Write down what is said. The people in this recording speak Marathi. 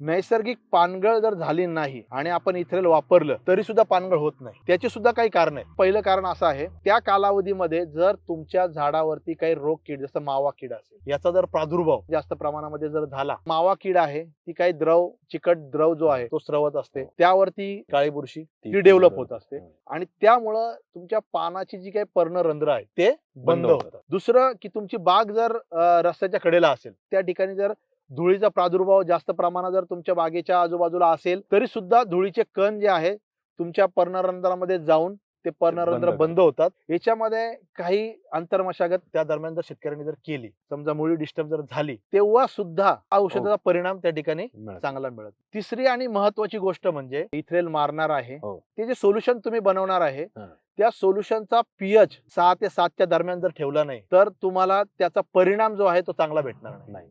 नैसर्गिक पानगळ जर झाली नाही आणि आपण इथ्रेल वापरलं तरी सुद्धा पानगळ होत नाही. त्याची सुद्धा काही कारण आहे पहिलं कारण असं आहे त्या कालावधीमध्ये जर तुमच्या झाडावरती काही रोग कीड जसं मावा कीड असेल याचा जर प्रादुर्भाव जास्त प्रमाणामध्ये जर झाला मावा कीड आहे ती काही द्रव चिकट द्रव जो आहे तो स्रवत असते. त्यावरती काळी बुरशी ती डेव्हलप होत असते. आणि त्यामुळं तुमच्या पानाची जी काही पर्णरंध्र आहे ते बंद होतात. दुसरं की तुमची बाग जर रस्त्याच्या कडेला असेल त्या ठिकाणी जर धुळीचा प्रादुर्भाव जास्त प्रमाणात जर तुमच्या बागेच्या आजूबाजूला असेल तरी सुद्धा धुळीचे कण जे आहे तुमच्या पर्णरंध्रामध्ये जाऊन ते पर्णरंध्र बंद होतात. याच्यामध्ये काही अंतर्मशागत त्या दरम्यान जर शेतकऱ्यांनी जर केली समजा मुळी डिस्टर्ब जर झाली तेव्हा सुद्धा औषधाचा परिणाम त्या ठिकाणी. चांगला मिळत. तिसरी आणि महत्वाची गोष्ट म्हणजे इथ्रेल मारणार आहे. हो. ते जे सोल्युशन तुम्ही बनवणार आहे हा. त्या सोल्युशनचा पीएच सहा ते सातच्या दरम्यान जर ठेवला नाही तर तुम्हाला त्याचा परिणाम जो आहे तो चांगला भेटणार नाही.